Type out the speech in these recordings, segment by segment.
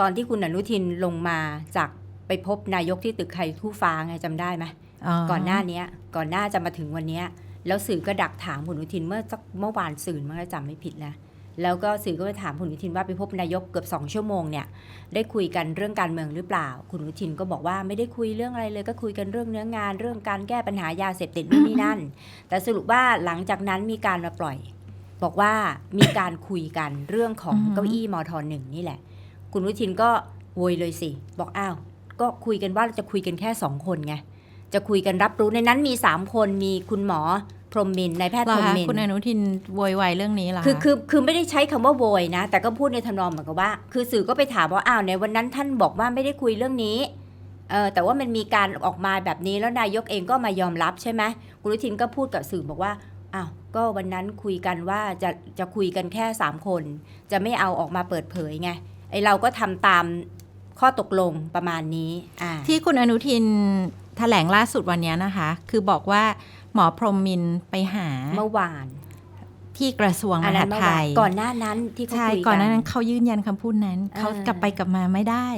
ตอนที่คุณอนุทินลงมาจากไปพบนายกที่ตึกไทยคู่ฟ้าไงจำได้ไหมก่อนหน้าเนี้ยก่อนหน้าจะมาถึงวันเนี้ยแล้วสื่อก็ดักถามคุณอนุทินเมื่อสักเมื่อวานสื่อมันก็จำไม่ผิดนะแล้วก็สื่อก็ไปถามคุณอนุทินว่าไปพบนายกเกือบสองชั่วโมงเนี่ยได้คุยกันเรื่องการเมืองหรือเปล่า คุณอนุทินก็บอกว่าไม่ได้คุยเรื่องอะไรเลยก็คุยกันเรื่องเนื้องาน เรื่องการแก้ปัญหายาเสพติดนู่นนี่นั่น แต่สรุปว่าหลังจากนั้นมีการมาปล่อย บอกว่ามีการคุยกันเรื่องของอือฮึเก้าอี้มทหนึ่งนี่แหละ คุณอนุทินก็โวยเลยสิ บอกอ้าว ก็คุยกันว่าจะคุยกันแค่สองคนไง จะคุยกันรับรู้ในนั้นมีสามคนมีคุณหมอพรหมมินทร์นายแพทย์เหรพอรหมคะมินทคุณอร์นุทินโวยวายเรื่องนี้เหรอคือคะคือคือไม่ได้ใช้คำว่าโวยนะ แต่ก็พูดในทำนองเหมือนกับว่า คือสื่อก็ไปถามว่าอ้าวในวันนั้นท่านบอกว่าไม่ได้คุยเรื่องนี้เออแต่ว่ามันมีการออกมาแบบนี้แล้วนายกเองก็มายอมรับใช่ไหมคุณอนุทินก็พูดกับสื่อบอกว่าอ้าวก็วันนั้นคุยกันว่าจะจะคุยกันแค่สามคน จะไม่เอาออกมาเปิดเผยไง ไอเราก็ทำตามข้อตกลงประมาณนี้อ่าที่คุณอนุทินแถลงล่าสุดวันเนี้ยนะคะ คือบอกว่าหมอพรหมมินทร์ไปหาเมื่อวานที่กระทรวงมอันหานั้นดเมื่อไทวานยก่อนหน้านั้นที่เขาใช่คุยก่อนหกัน้านั้นเขายืนยันคำพูดนั้นอ่าเขากลับไปกลับมาไม่ได้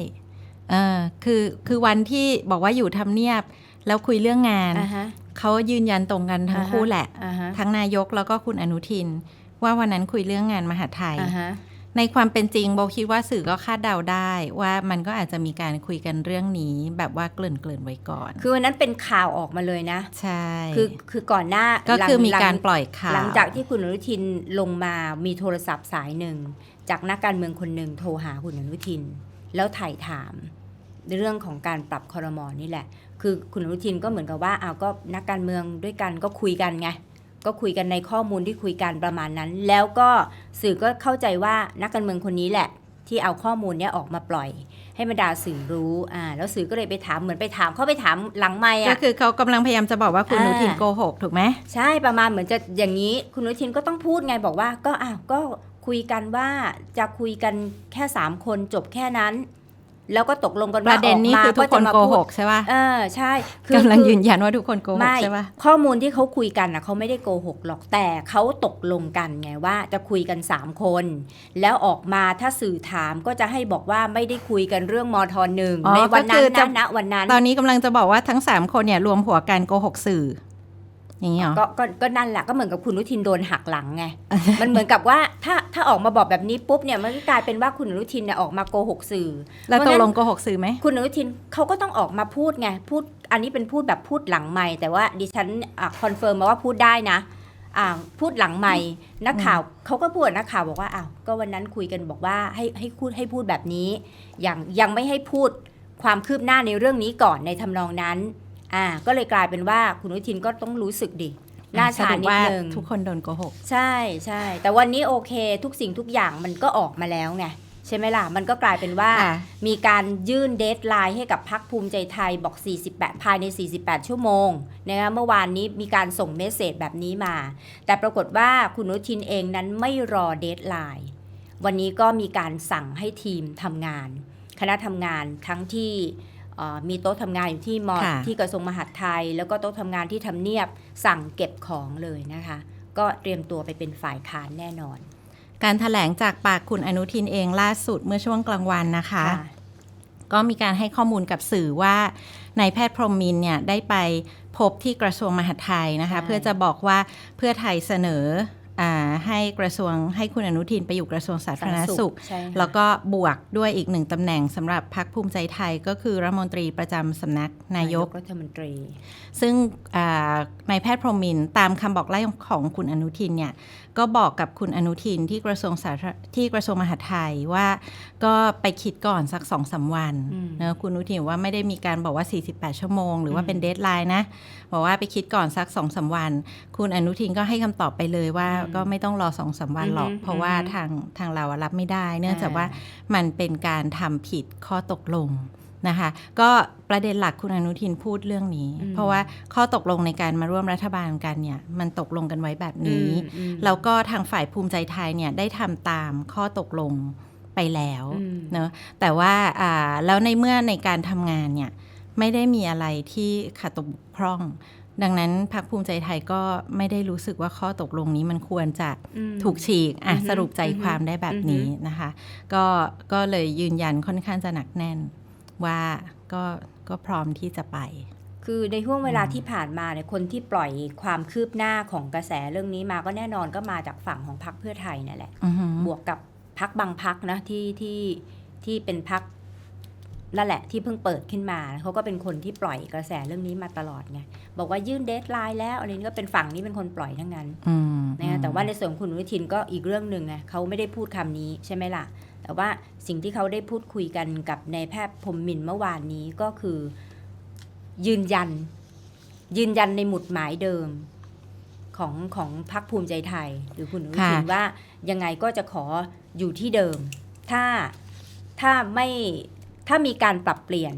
เออคือคือวันที่บอกว่าอยู่ทำเนียบ แล้วคุยเรื่องงานอ่าฮะเขายืนยันตรงกันทั้งคู่แหละอ่าฮะทั้งนายกแล้วก็คุณอนุทิน ว่าวันนั้นคุยเรื่องงานมหาดไทยอ่าฮะ ในความเป็นจริงโบคิดว่าสื่อก็คาดเดาได้ว่ามันก็อาจจะมีการคุยกันเรื่องนี้ แบบว่าเกริ่นเกริ่นๆไว้ก่อน คือวันนั้นเป็นข่าวออกมาเลยนะ ใช่ คือคือก่อนหน้าก็คือมีหลังการปล่อยข่าว หลังจากที่คุณอนุทินลงมามีโทรศัพท์สายหนึ่ง จากนักการเมืองคนหนึ่งโทรหาคุณอนุทิน แล้วถ่ายถามเรื่องของการปรับคอรมอนี่แหละ คือคุณอนุทินก็เหมือนกับว่าอ้าวก็นักการเมืองด้วยกันก็คุยกันไง ก็คุยกันในข้อมูลที่คุยกันประมาณนั้น แล้วก็สื่อก็เข้าใจว่านักการเมืองคนนี้แหละ ที่เอาข้อมูลเนี้ยออกมาปล่อย ให้บรรดาสื่อรู้อ่าแล้วสื่อก็เลยไปถามเหมือนไปถามเขาไปถามหลังไม่ก็อะคือเขากำลังพยายามจะบอกว่าคุณออ่านุทินโกหกถูกไหมใช่ประมาณเหมือนจะอย่างนี้คุณอนุทินก็ต้องพูดไงบอกว่าก็อ้าวก็คุยกันว่าจะคุยกันแค่สามคนจบแค่นั้น แล้วก็ตกลงกันปว่าระเด็นนี้ออกมาคือทุกคนจะมาโกพูหดกใช่ป่ะเออใช่คืกำลังคือยืนยันว่าทุกคนโกหกไม่ใช่ป่ะข้อมูลที่เขาคุยกันนะเขาไม่ได้โกหกหรอกแต่เขาตกลงกันไงว่าจะคุยกัน 3 คน แล้วออกมาถ้าสื่อถามก็จะให้บอกว่าไม่ได้คุยกันเรื่องมทหนึ่งอ๋อในวันก็คืนั้นอจะนะณวันนั้น ตอนนี้กำลังจะบอกว่าทั้งสามคนเนี่ยรวมหัวกันโกหกสื่อ อย่างนี้เหรอก็ก็ก็นั่นแหละก็เหมือนกับคุณอนุทินโดนหักหลังไง มันเหมือนกับว่าถ้าถ้าออกมาบอกแบบนี้ปุ๊บเนี่ยมันก็กลายเป็นว่าคุณอนุทินเนี่ยออกมาโกหกสื่อ แล้วเพตราะกงั้นลงโกหกสื่อไหมคุณอนุทินเขาก็ต้องออกมาพูดไงพูดอันนี้เป็นพูดแบบพูดหลังไม่แต่ว่าดิฉันคอนเฟิร์มมาว่าพูดได้นะอ่าพูดหลังไม่นักข่าวเขาก็พูดกับนักข่าวบอกว่าอ้าวก็วันนั้นคุยกันบอกว่าให้ให้พูดให้พูดแบบนี้ยังยังไม่ให้พูดความคืบหน้าในเรื่องนี้ก่อนในทำนองนั้น อ่าก็เลยกลายเป็นว่าคุณอนุทินก็ต้องรู้สึกดิหน้าสชารุปนิดว่านึงทุกคนโดนโกหก ใช่ใช่แต่วันนี้โอเคทุกสิ่งทุกอย่างมันก็ออกมาแล้วไงใช่ไหมล่ะ มันก็กลายเป็นว่าค่ะมีการยื่นเดทไลน์ให้กับพักภูมิใจไทยบอก 48 ภายใน 48 ชั่วโมงนะคะเมื่อวานนี้มีการส่งเมสเซจแบบนี้มา แต่ปรากฏว่าคุณอนุทินเองนั้นไม่รอเดทไลน์วันนี้ก็มีการสั่งให้ทีมทำงาน คณะทำงานทั้งที่เอ่อ มีโต๊ะทำงานอยู่ที่มอค่ะที่กระทรวงมหาดไทย แล้วก็โต๊ะทำงานที่ทำเนียบสั่งเก็บของเลยนะคะ ก็เตรียมตัวไปเป็นฝ่ายค้านแน่นอน การถแถลงจากปากคุณอนุทินเองล่าสุดเมื่อช่วงกลางวันนะคะค่ะก็มีการให้ข้อมูลกับสื่อว่านายแพทย์พรหมมินทร์เนี่ยได้ไปพบที่กระทรวงมหาดไทยนะคะใช่เพื่อจะบอกว่าเพื่อไทยเสนออา ให้กระทรวงให้คุณอนุทินไปอยู่กระทรวงสาธารณสุขใช่ค่ะแล้วก็บวกด้วยอีกหนึ่งตำแหน่งสำหรับพรรคภูมิใจไทยก็คือรัฐมนตรีประจำสำนักนายกรัฐมนตรี ซึ่งอ่านายแพทย์พรหมมินทร์ตามคำบอกเล่าของคุณอนุทินเนี่ยก็บอกกับคุณอนุทินที่กระทรวงสาธารที่กระทรวงมหาดไทยว่าก็ไปคิดก่อนสักสองสาวันอืมนะคุณอนุทินว่าไม่ได้มีการบอกว่า 48 ชั่วโมง หรือว่าอืมเป็นเดทไลน์นะบอกว่าไปคิดก่อนสักสองสาวัน คุณอนุทินก็ให้คำตอบไปเลยว่าอืมก็ไม่ต้องรอสองสาวันหรอกอือฮึเพราะว่าอือฮึทางทางเราอะรับไม่ได้ เนื่องจากอ่าว่ามันเป็นการทำผิดข้อตกลงนะคะ ก็ประเด็นหลักคุณอนุทินพูดเรื่องนี้อืมเพราะว่าข้อตกลงในการมาร่วมรัฐบาลกันเนี่ยมันตกลงกันไว้แบบนี้อืมอืมแล้วก็ทางฝ่ายภูมิใจไทยเนี่ยได้ทำตามข้อตกลงไปแล้วอืมเนอะแต่ว่าอ่าแล้วในเมื่อในการทำงานเนี่ย ไม่ได้มีอะไรที่ขาดตกบกพร่อง ดังนั้นพรรคภูมิใจไทยก็ไม่ได้รู้สึกว่าข้อตกลงนี้มันควรจะอืมถูกฉีกอะอือฮึสรุปใจอือฮึความได้แบบอือฮึนี้นะคะ ก็ก็เลยยืนยันค่อนข้างจะหนักแน่นว่าก็ก็พร้อมที่จะไป คือในห่วงเวลาที่ผ่านมาเนี่ยคนที่ปล่อยความคืบหน้าของกระแสเรื่องนี้มาก็แน่นอนก็มาจากฝั่งของพรรคเพื่อไทยนั่นแหละอือหือบวกกับพักบางพักนะที่ที่ที่เป็นพัก นั่นแหละที่เพิ่งเปิดขึ้นมาเขาก็เป็นคนที่ปล่อยกระแสเรื่องนี้มาตลอดไงบอกว่ายื่นเดทไลน์แล้วอะไรนี้ก็เป็นฝั่งนี้เป็นคนปล่อยทั้งนั้นอืมนะแต่ว่าในส่วนของคุณอนุทินก็อีกเรื่องหนึ่งไงเขาไม่ได้พูดคำนี้ใช่ไหมล่ะ แต่ว่าสิ่งที่เขาได้พูดคุยกันกับนายแพทย์พรหมมินทร์เมื่อวานนี้ก็คือ ยืนยัน ยืนยันในหมุดหมายเดิมของของพรรคภูมิใจไทย หรือคุณอนุทินค่ะว่ายังไงก็จะขออยู่ที่เดิม ถ้าถ้าไม่ ถ้ามีการปรับเปลี่ยน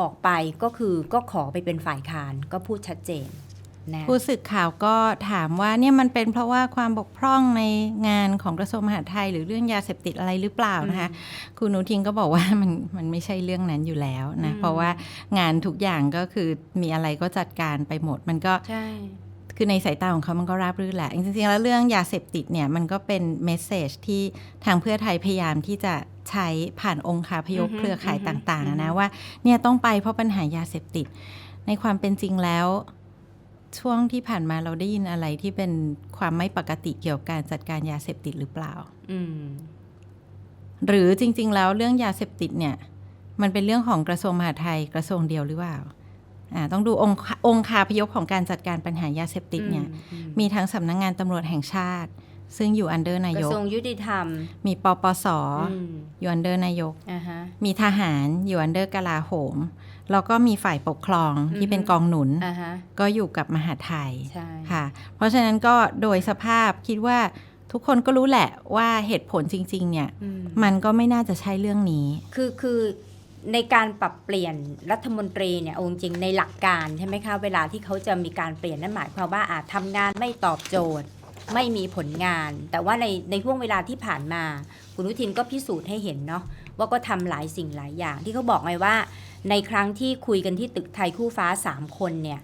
ออกไปก็คือก็ขอไปเป็นฝ่ายค้านก็พูดชัดเจนนะผู้สื่อข่าวก็ถามว่าเนี่ยมันเป็นเพราะว่าความบกพร่องในงานของกระทรวงมหาดไทย หรือเรื่องยาเสพติดอะไรหรือเปล่านะคะคุณอนุทินก็บอกว่ามันมันไม่ใช่เรื่องนั้นอยู่แล้วนะอืมเพราะว่างานทุกอย่างก็คือมีอะไรก็จัดการไปหมดมันก็ใช่คือในสายตาของเขามันก็ราบรื่นแหละจริงๆแล้วเรื่องยาเสพติดเนี่ยมันก็เป็นเมสเซจที่ทางเพื่อไทยพยายามที่จะ ใช้ผ่านองค์คาพยพอือฮึเครือข่ายอือฮึต่างอือๆฮึนะว่าเนี่ยต้องไปเพราะปัญหายาเสพติด ในความเป็นจริงแล้ว ช่วงที่ผ่านมาเราได้ยินอะไรที่เป็นความไม่ปกติเกี่ยวกับการจัดการยาเสพติดหรือเปล่าอืมหรือจริง ๆ แล้วเรื่องยาเสพติดเนี่ย มันเป็นเรื่องของกระทรวงมหาดไทยกระทรวงเดียวหรือเปล่าอ่าต้องดูองค์องค์คาพยพของการจัดการปัญหายาเสพติดเนี่ยอืมมีทั้งสำนักงงานตำรวจแห่งชาติ ซึ่งอยู่อันเดอร์นากยระกทรวงยุติธรรม มีปปสอืมอยู่อันเดอร์นายกอ่าฮะมีทหารอยู่อันเดอร์กลาโหม แล้วก็มีฝ่ายปกครองอือฮึที่เป็นกองหนุนอ่าฮะก็อยู่กับมหาดไทยใช่ค่ะ เพราะฉะนั้นก็โดยสภาพคิดว่าทุกคนก็รู้แหละว่าเหตุผลจริง ๆ เนี่ยอืมมันก็ไม่น่าจะใช่เรื่องนี้ คือคือในการปรับเปลี่ยนรัฐมนตรีเนี่ยเอาจริงๆในหลักการใช่ไหมคะเวลาที่เขาจะมีการเปลี่ยนนั่นหมายความว่าอาจทำงานไม่ตอบโจทย์ ไม่มีผลงาน แต่ว่าในในห่วงเวลาที่ผ่านมา คุณอนุทินก็พิสูจน์ให้เห็นเนาะว่าก็ทำหลายสิ่งหลายอย่าง ที่เขาบอกไงว่า ในครั้งที่คุยกันที่ตึกไทยคู่ฟ้าสามคนเนี่ย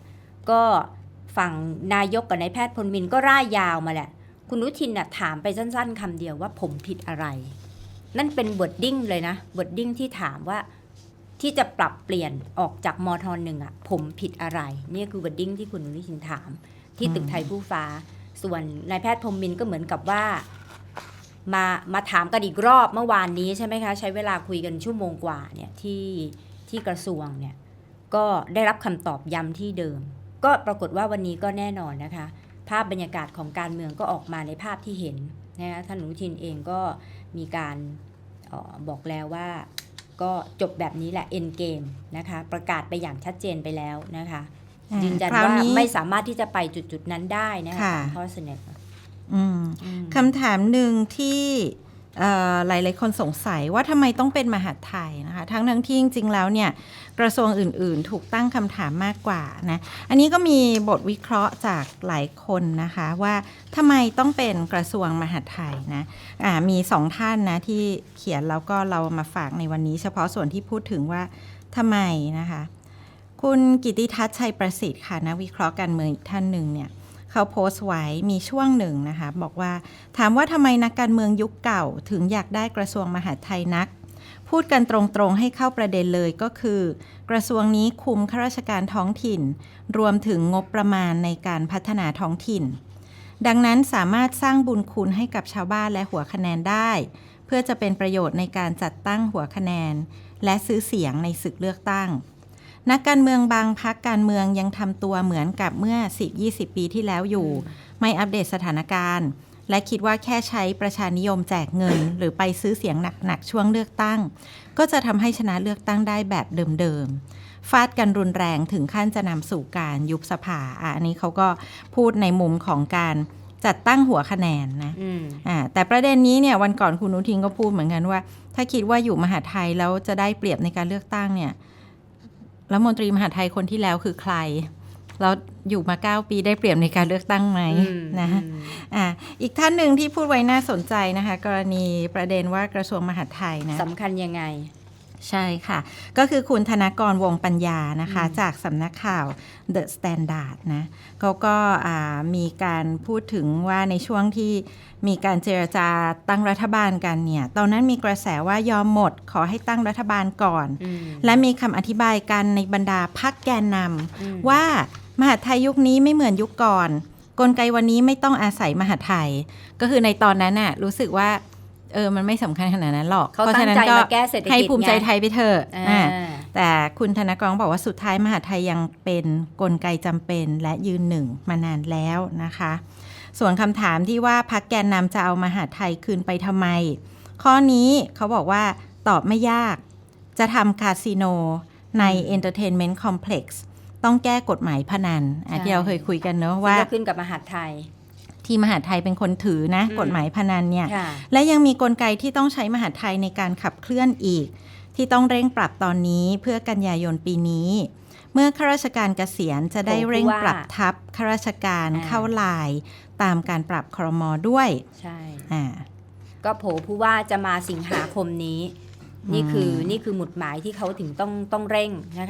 ก็ฝั่งนายกกับนายแพทย์พลมินก็ร่ายยาวมาแหละ คุณนุทินน่ะถามไปสั้นๆคำเดียวว่าผมผิดอะไร นั่นเป็นบทดิ้งเลยนะบทดิ้งที่ถามว่าที่จะปรับเปลี่ยนออกจากมทหนึ่งอะผมผิดอะไร นี่คือบทดิ้งที่คุณนุทินถาม ที่ตึกไทยผู้ฟ้า ส่วนนายแพทย์พรมมินก็เหมือนกับว่ามามาถามกันอีกรอบเมื่อวานนี้ใช่ไหมคะ ใช้เวลาคุยกันชั่วโมงกว่าเนี่ยที่ที่กระทรวงเนี่ยก็ได้รับคำตอบย้ำที่เดิม ก็ปรากฏว่าวันนี้ก็แน่นอนนะคะ ภาพบรรยากาศของการเมืองก็ออกมาในภาพที่เห็นนะคะท่านอนุทินเองก็มีการออบอกแล้วว่าก็จบแบบนี้แหละเอ็นเกมนะคะประกาศไปอย่างชัดเจนไปแล้วนะคะ ยืยืนยันคราวว่านี้ไม่สามารถที่จะไปจุดๆนั้นได้นะคะค่ะตามข้อเสนออืมอืมคำถามหนึ่งที่เอ่อหลายๆคนสงสัยว่าทำไมต้องเป็นมหาดไทยนะคะ ทั้งทั้งที่จริง ๆ แล้วเนี่ยกระทรวงอื่น ๆ ถูกตั้งคำถามมากกว่านะอันนี้ก็มีบทวิเคราะห์จากหลายคนนะคะว่าทำไมต้องเป็นกระทรวงมหาดไทยนะอ่ามีสองท่านนะที่เขียนแล้วก็เรามาฝากในวันนี้ เฉพาะส่วนที่พูดถึงว่าทำไมนะคะ คุณกิติทัศน์ชัยประสิทธิ์ค่ะนักวิเคราะห์การเมืองอีกท่านหนึ่งเนี่ยเขาโพสต์ไว้มีช่วงหนึ่งนะคะ บอกว่าถามว่าทำไมนักการเมืองยุคเก่า ถึงอยากได้กระทรวงมหาดไทยนัก พูดกันตรงๆให้เข้าประเด็นเลยก็คือ กระทรวงนี้คุมข้าราชการท้องถิ่น รวมถึงงบประมาณในการพัฒนาท้องถิ่น ดังนั้นสามารถสร้างบุญคุณให้กับชาวบ้านและหัวคะแนนได้ เพื่อจะเป็นประโยชน์ในการจัดตั้งหัวคะแนน และซื้อเสียงในศึกเลือกตั้ง นักการเมืองบางพักการเมืองยังทำตัวเหมือนกับเมื่อ 10-20 ปีที่แล้วอยู่ ไม่อัปเดตสถานการณ์ และคิดว่าแค่ใช้ประชานิยมแจกเงิน หรือไปซื้อเสียงหนักๆช่วงเลือกตั้ง ก็จะทำให้ชนะเลือกตั้งได้แบบเดิมๆฟาดกันรุนแรงถึงขั้นจะนำสู่การยุบสภาอะอันนี้เขาก็พูดในมุมของการจัดตั้งหัวคะแนนนะอืมอ่าแต่ประเด็นนี้เนี่ยวันก่อนคุณอนุทินก็พูดเหมือนกันว่า ถ้าคิดว่าอยู่มหาดไทยแล้วจะได้เปรียบในการเลือกตั้งเนี่ย รัฐมนตรีมหาดไทยคนที่แล้วคือใครแล้วอยู่มาเก้าปีได้เปรียบในการเลือกตั้งไหมอืมนะอืมอ่าอีกท่านหนึ่งที่พูดไว้น่าสนใจนะคะ กรณีประเด็นว่ากระทรวงมหาดไทยนะสำคัญยังไง ใช่ค่ะ ก็คือคุณธนกรวงปัญญานะคะอืมจากสำนักข่าว The Standard นะเขาก็อ่ามีการพูดถึงว่าในช่วงที่มีการเจรจาตั้งรัฐบาลกันเนี่ย ตอนนั้นมีกระแสว่ายอมหมดขอให้ตั้งรัฐบาลก่อนอืมและมีคำอธิบายกันในบรรดาพักแกนนอืมำว่ามหาดไทยยุคนี้ไม่เหมือนยุคก่อน กลไกวันนี้ไม่ต้องอาศัยมหาดไทย ก็คือในตอนนั้นน่ะรู้สึกว่า เออมันไม่สำคัญขนาดนั้นหรอกเขาเพราะตั้ฉะงนั้นใจก็มาแก้เศรษฐกิจให้ภูมิใจไงไทยไปเถอะอ่าอ่าแต่คุณธนกรบอกว่าสุดท้ายมหาดไทยยังเป็นกลไกจำเป็นและยืนหนึ่งมานานแล้วนะคะ ส่วนคำถามที่ว่าพักแกนนำจะเอามหาดไทยคืนไปทำไม ข้อนี้เขาบอกว่าตอบไม่ยาก จะทำคาสิโนใน Entertainment Complex ต้องแก้กฎหมายพนันอะใช่ที่เราเคยคุยกันเนอะซึ่งว่าก็ขึ้นกับมหาดไทย ที่มหาดไทยเป็นคนถือนะอืมกฎหมายพนันเนี่ยค่ะและยังมีกลไกที่ต้องใช้มหาดไทยในการขับเคลื่อนอีก ที่ต้องเร่งปรับตอนนี้เพื่อกันยายนปีนี้ เมื่อข้าราชการเกษียณจะได้เร่งปรับทับข้าราชการอ่าเข้าลายตามการปรับครมด้วยใช่อ่าก็โผผู้ว่าจะมาสิงหาคมนี้ นี่คือนี่คือหมุดหมายที่เขาถึงต้องต้องเร่งนะคะ